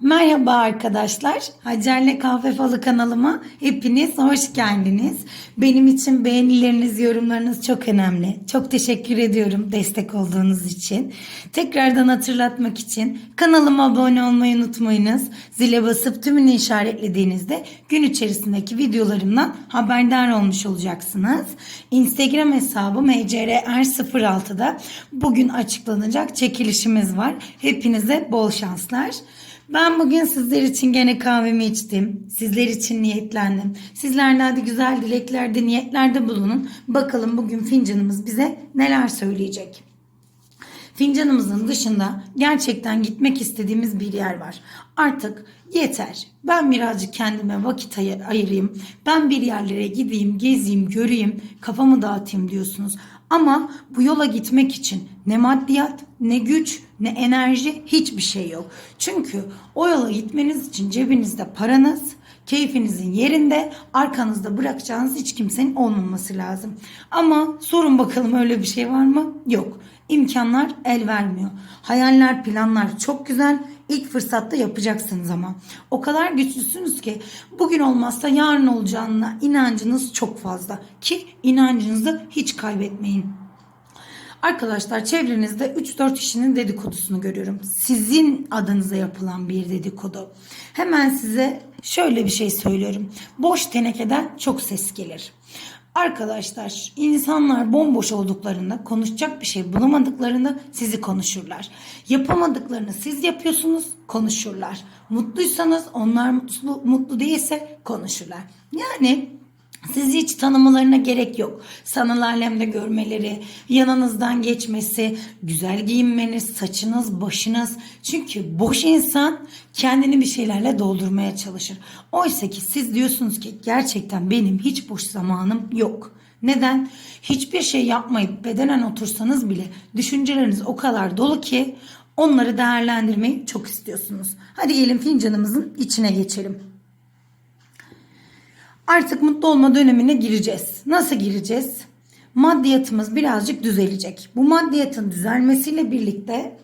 Merhaba arkadaşlar. Hacer'le Kahve Falı kanalıma hepiniz hoş geldiniz. Benim için beğenileriniz, yorumlarınız çok önemli. Çok teşekkür ediyorum destek olduğunuz için. Tekrardan hatırlatmak için kanalıma abone olmayı unutmayınız. Zile basıp tümünü işaretlediğinizde gün içerisindeki videolarımdan haberdar olmuş olacaksınız. Instagram hesabım ecrer06'da bugün açıklanacak çekilişimiz var. Hepinize bol şanslar. Ben bugün sizler için gene kahvemi içtim. Sizler için niyetlendim. Sizler de güzel dileklerde, niyetlerde bulunun. Bakalım bugün fincanımız bize neler söyleyecek. Fincanımızın dışında gerçekten gitmek istediğimiz bir yer var. Artık yeter. Ben birazcık kendime vakit ay- ayırayım. Ben bir yerlere gideyim, gezeyim, göreyim, kafamı dağıtayım diyorsunuz. Ama bu yola gitmek için ne maddiyat, ne güç, ne enerji hiçbir şey yok. Çünkü o yola gitmeniz için cebinizde paranız, keyfinizin yerinde, arkanızda bırakacağınız hiç kimsenin olmaması lazım. Ama sorun bakalım öyle bir şey var mı? Yok. İmkanlar el vermiyor. Hayaller, planlar çok güzel. İlk fırsatta yapacaksınız ama. O kadar güçlüsünüz ki bugün olmazsa yarın olacağına inancınız çok fazla. Ki inancınızı hiç kaybetmeyin. Arkadaşlar çevrenizde 3-4 kişinin dedikodusunu görüyorum. Sizin adınıza yapılan bir dedikodu. Hemen size şöyle bir şey söylüyorum. Boş tenekeden çok ses gelir. Arkadaşlar insanlar bomboş olduklarında konuşacak bir şey bulamadıklarında sizi konuşurlar. Yapamadıklarını siz yapıyorsunuz konuşurlar. Mutluysanız onlar mutlu, mutlu değilse konuşurlar. Yani sizi hiç tanımalarına gerek yok. Sanal alemde görmeleri, yanınızdan geçmesi, güzel giyinmeniz, saçınız, başınız. Çünkü boş insan kendini bir şeylerle doldurmaya çalışır. Oysa ki siz diyorsunuz ki gerçekten benim hiç boş zamanım yok. Neden? Hiçbir şey yapmayıp bedenen otursanız bile düşünceleriniz o kadar dolu ki onları değerlendirmeyi çok istiyorsunuz. Hadi gelin fincanımızın içine geçelim. Artık mutlu olma dönemine gireceğiz. Nasıl gireceğiz? Maddiyatımız birazcık düzelecek. Bu maddiyatın düzelmesiyle birlikte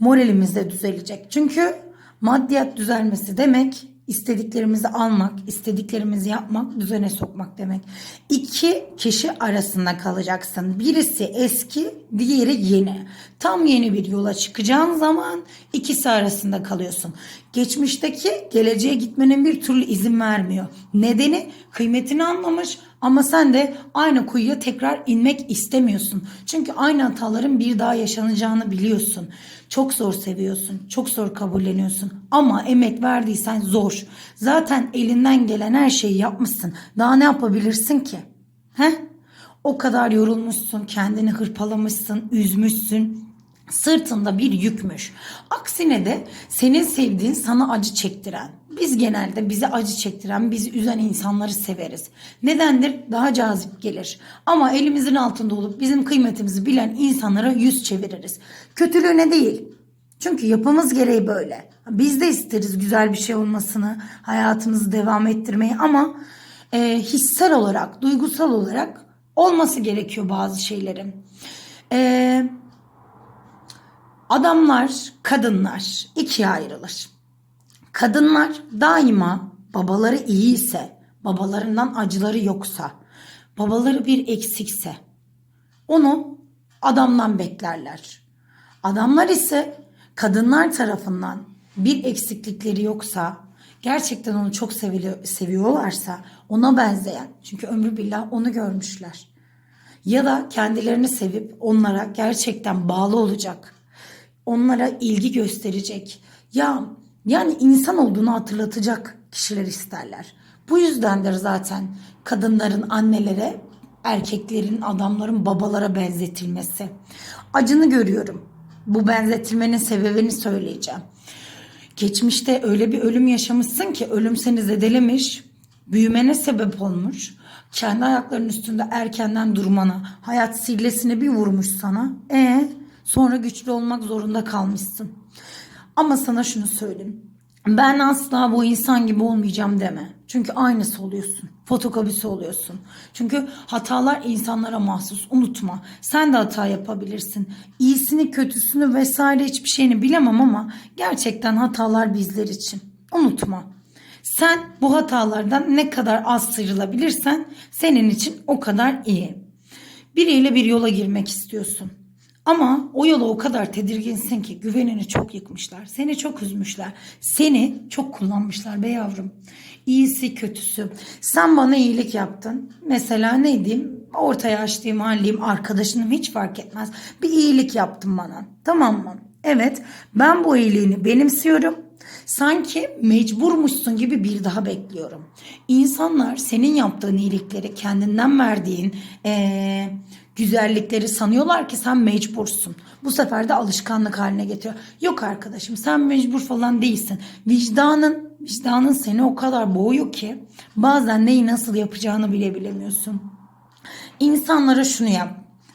moralimiz de düzelecek. Çünkü maddiyat düzelmesi demek istediklerimizi almak, istediklerimizi yapmak, düzene sokmak demek. İki kişi arasında kalacaksın. Birisi eski, diğeri yeni. Tam yeni bir yola çıkacağın zaman ikisi arasında kalıyorsun. Geçmişteki geleceğe gitmenin bir türlü izin vermiyor. Nedeni kıymetini anlamış ama sen de aynı kuyuya tekrar inmek istemiyorsun. Çünkü aynı hataların bir daha yaşanacağını biliyorsun. Çok zor seviyorsun, çok zor kabulleniyorsun. Ama emek verdiysen zor. Zaten elinden gelen her şeyi yapmışsın. Daha ne yapabilirsin ki? He? O kadar yorulmuşsun, kendini hırpalamışsın, üzmüşsün. Sırtında bir yükmüş. Aksine de senin sevdiğin sana acı çektiren. Biz genelde bizi acı çektiren, bizi üzen insanları severiz. Nedendir? Daha cazip gelir. Ama elimizin altında olup bizim kıymetimizi bilen insanlara yüz çeviririz. Kötülüğüne değil. Çünkü yapımız gereği böyle. Biz de isteriz güzel bir şey olmasını, hayatımızı devam ettirmeyi ama e, hissel olarak, duygusal olarak olması gerekiyor bazı şeylerin. Eee Adamlar, kadınlar ikiye ayrılır. Kadınlar daima babaları iyi ise, babalarından acıları yoksa, babaları bir eksikse onu adamdan beklerler. Adamlar ise kadınlar tarafından bir eksiklikleri yoksa, gerçekten onu çok sevili- seviyorlarsa ona benzeyen, çünkü ömrü billah onu görmüşler. Ya da kendilerini sevip onlara gerçekten bağlı olacak onlara ilgi gösterecek. Ya yani insan olduğunu hatırlatacak kişiler isterler. Bu yüzdendir zaten kadınların annelere, erkeklerin, adamların babalara benzetilmesi. Acını görüyorum. Bu benzetilmenin sebebini söyleyeceğim. Geçmişte öyle bir ölüm yaşamışsın ki ölüm seni zedelemiş, büyümene sebep olmuş. Kendi ayaklarının üstünde erkenden durmana, hayat sillesine bir vurmuş sana. E sonra güçlü olmak zorunda kalmışsın. Ama sana şunu söyleyeyim. Ben asla bu insan gibi olmayacağım deme. Çünkü aynısı oluyorsun. Fotokopisi oluyorsun. Çünkü hatalar insanlara mahsus. Unutma. Sen de hata yapabilirsin. İyisini, kötüsünü vesaire hiçbir şeyini bilemem ama gerçekten hatalar bizler için. Unutma. Sen bu hatalardan ne kadar az sıyrılabilirsen senin için o kadar iyi. Biriyle bir yola girmek istiyorsun. Ama o yola o kadar tedirginsin ki güvenini çok yıkmışlar. Seni çok üzmüşler. Seni çok kullanmışlar be yavrum. İyisi kötüsü. Sen bana iyilik yaptın. Mesela ne diyeyim? Orta yaşlıyım, halliyim, arkadaşınım hiç fark etmez. Bir iyilik yaptın bana. Tamam mı? Evet ben bu iyiliğini benimsiyorum. Sanki mecburmuşsun gibi bir daha bekliyorum. İnsanlar senin yaptığın iyilikleri kendinden verdiğin eee, güzellikleri sanıyorlar ki sen mecbursun. Bu sefer de alışkanlık haline getiriyor. Yok arkadaşım sen mecbur falan değilsin. Vicdanın, vicdanın seni o kadar boğuyor ki bazen neyi nasıl yapacağını bile bilemiyorsun. İnsanlara şunu yap.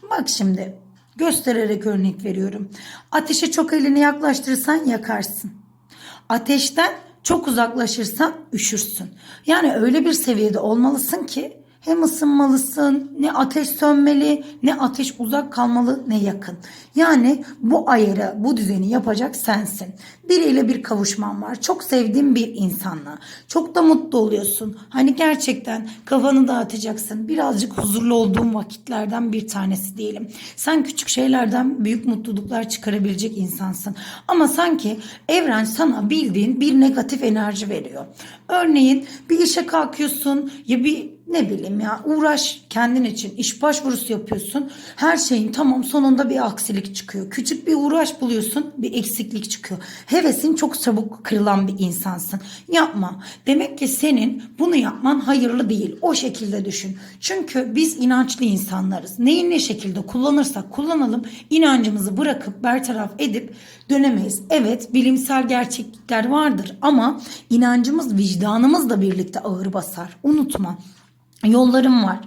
Bak şimdi göstererek örnek veriyorum. Ateşe çok elini yaklaştırırsan yakarsın. Ateşten çok uzaklaşırsan üşürsün. Yani öyle bir seviyede olmalısın ki hem ısınmalısın, ne ateş sönmeli, ne ateş uzak kalmalı, ne yakın. Yani bu ayarı, bu düzeni yapacak sensin. Biriyle bir kavuşman var. Çok sevdiğin bir insanla. Çok da mutlu oluyorsun. Hani gerçekten kafanı dağıtacaksın. Birazcık huzurlu olduğun vakitlerden bir tanesi diyelim. Sen küçük şeylerden büyük mutluluklar çıkarabilecek insansın. Ama sanki evren sana bildiğin bir negatif enerji veriyor. Örneğin bir işe kalkıyorsun ya bir ne bileyim ya uğraş kendin için iş başvurusu yapıyorsun. Her şeyin tamam sonunda bir aksilik çıkıyor. Küçük bir uğraş buluyorsun bir eksiklik çıkıyor. Hevesin çok çabuk kırılan bir insansın. Yapma. Demek ki senin bunu yapman hayırlı değil. O şekilde düşün. Çünkü biz inançlı insanlarız. Neyi ne şekilde kullanırsak kullanalım inancımızı bırakıp bertaraf edip dönemeyiz. Evet bilimsel gerçeklikler vardır ama inancımız vicdanımızla birlikte ağır basar. Unutma. Yollarım var.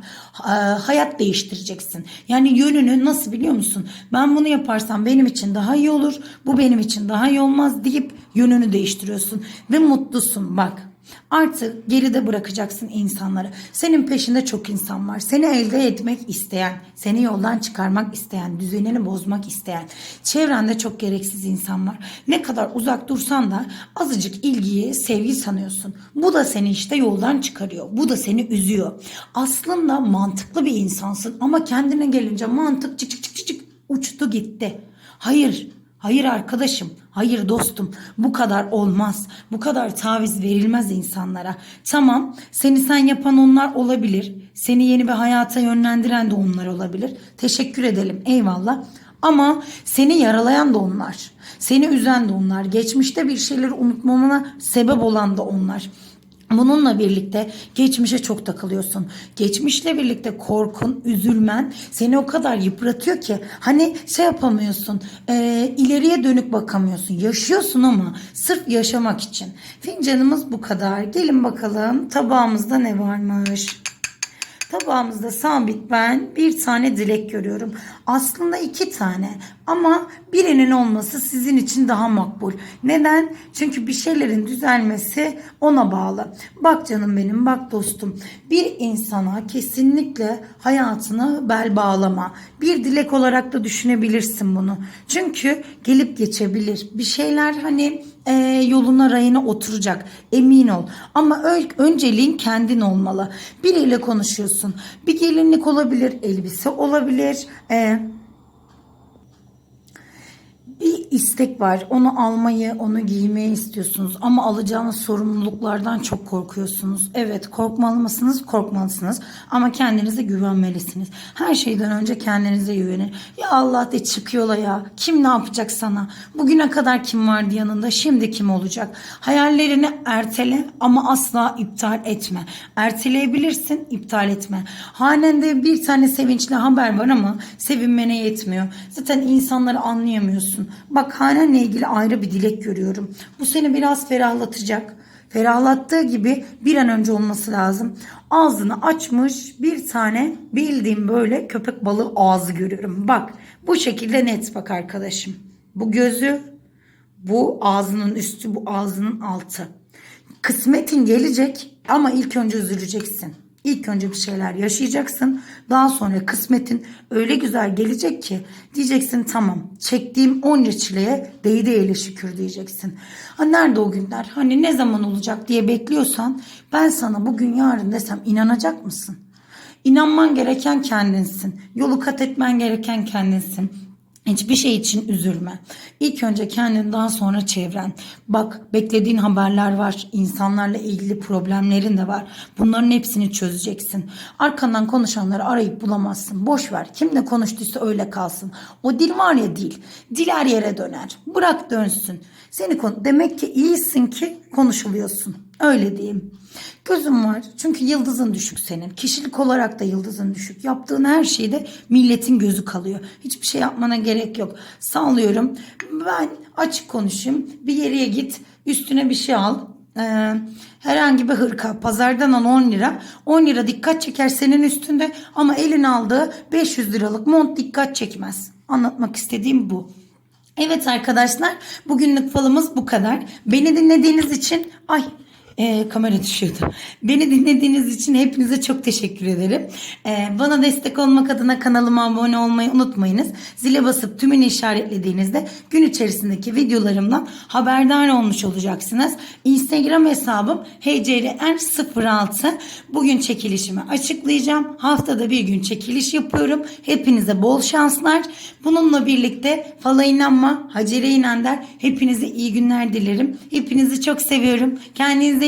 Hayat değiştireceksin. Yani yönünü nasıl biliyor musun? Ben bunu yaparsam benim için daha iyi olur. Bu benim için daha iyi olmaz deyip yönünü değiştiriyorsun. Ve mutlusun bak. Artık geride bırakacaksın insanları. Senin peşinde çok insan var. Seni elde etmek isteyen, seni yoldan çıkarmak isteyen, düzenini bozmak isteyen. Çevrende çok gereksiz insan var. Ne kadar uzak dursan da azıcık ilgiyi, sevgi sanıyorsun. Bu da seni işte yoldan çıkarıyor. Bu da seni üzüyor. Aslında mantıklı bir insansın ama kendine gelince mantık çık çık çık çık uçtu gitti. Hayır, Hayır arkadaşım, hayır dostum. Bu kadar olmaz. Bu kadar taviz verilmez insanlara. Tamam, seni sen yapan onlar olabilir. Seni yeni bir hayata yönlendiren de onlar olabilir. Teşekkür edelim. Eyvallah. Ama seni yaralayan da onlar. Seni üzen de onlar. Geçmişte bir şeyleri unutmamana sebep olan da onlar. Bununla birlikte geçmişe çok takılıyorsun. Geçmişle birlikte korkun, üzülmen seni o kadar yıpratıyor ki hani şey yapamıyorsun, e, ileriye dönük bakamıyorsun. Yaşıyorsun ama sırf yaşamak için. Fincanımız bu kadar. Gelin bakalım tabağımızda ne varmış. Tabağımızda sabit ben bir tane dilek görüyorum. Aslında iki tane ama birinin olması sizin için daha makbul. Neden? Çünkü bir şeylerin düzelmesi ona bağlı. Bak canım benim bak dostum. Bir insana kesinlikle hayatını bel bağlama. Bir dilek olarak da düşünebilirsin bunu. Çünkü gelip geçebilir. Bir şeyler hani e, yoluna rayına oturacak. Emin ol. Ama önceliğin kendin olmalı. Biriyle konuşuyorsun. Bir gelinlik olabilir, elbise olabilir. E, bir istek var. Onu almayı, onu giymeyi istiyorsunuz ama alacağınız sorumluluklardan çok korkuyorsunuz. Evet, korkmalı mısınız? Korkmalısınız. Ama kendinize güvenmelisiniz. Her şeyden önce kendinize güvenin. Ya Allah de çık yola ya. Kim ne yapacak sana? Bugüne kadar kim vardı yanında? Şimdi kim olacak? Hayallerini ertele ama asla iptal etme. Erteleyebilirsin, iptal etme. Hanende bir tane sevinçli haber var ama sevinmene yetmiyor. Zaten insanları anlayamıyorsun. Bak hanenle ilgili ayrı bir dilek görüyorum. Bu seni biraz ferahlatacak. Ferahlattığı gibi bir an önce olması lazım. Ağzını açmış bir tane bildiğim böyle köpek balığı ağzı görüyorum. Bak bu şekilde net bak arkadaşım. Bu gözü Bu ağzının üstü, bu ağzının altı. Kısmetin gelecek ama ilk önce üzüleceksin. İlk önce bir şeyler yaşayacaksın. Daha sonra kısmetin öyle güzel gelecek ki diyeceksin tamam çektiğim onca çileye değdi ele şükür diyeceksin. Ha nerede o günler? Hani ne zaman olacak diye bekliyorsan ben sana bugün yarın desem inanacak mısın? İnanman gereken kendinsin. Yolu kat etmen gereken kendinsin. Hiçbir şey için üzülme. İlk önce kendin daha sonra çevren. Bak beklediğin haberler var. İnsanlarla ilgili problemlerin de var. Bunların hepsini çözeceksin. Arkandan konuşanları arayıp bulamazsın. Boş ver. Kimle konuştuysa öyle kalsın. O dil var ya dil. Dil her yere döner. Bırak dönsün. Seni konu demek ki iyisin ki konuşuluyorsun. Öyle diyeyim. Gözüm var. Çünkü yıldızın düşük senin. Kişilik olarak da yıldızın düşük. Yaptığın her şeyde milletin gözü kalıyor. Hiçbir şey yapmana gerek yok. Sağlıyorum. Ben açık konuşayım. Bir yere git. Üstüne bir şey al. Ee, herhangi bir hırka pazardan al 10 lira 10 lira dikkat çeker senin üstünde ama elin aldığı 500 liralık mont dikkat çekmez anlatmak istediğim bu Evet arkadaşlar bugünlük falımız bu kadar. Beni dinlediğiniz için ay e, kamera düşüyordu. Beni dinlediğiniz için hepinize çok teşekkür ederim. E, bana destek olmak adına kanalıma abone olmayı unutmayınız. Zile basıp tümünü işaretlediğinizde gün içerisindeki videolarımdan haberdar olmuş olacaksınız. Instagram hesabım hcrr06. Bugün çekilişimi açıklayacağım. Haftada bir gün çekiliş yapıyorum. Hepinize bol şanslar. Bununla birlikte fala inanma, Hacer'e inan der. Hepinize iyi günler dilerim. Hepinizi çok seviyorum. Kendinize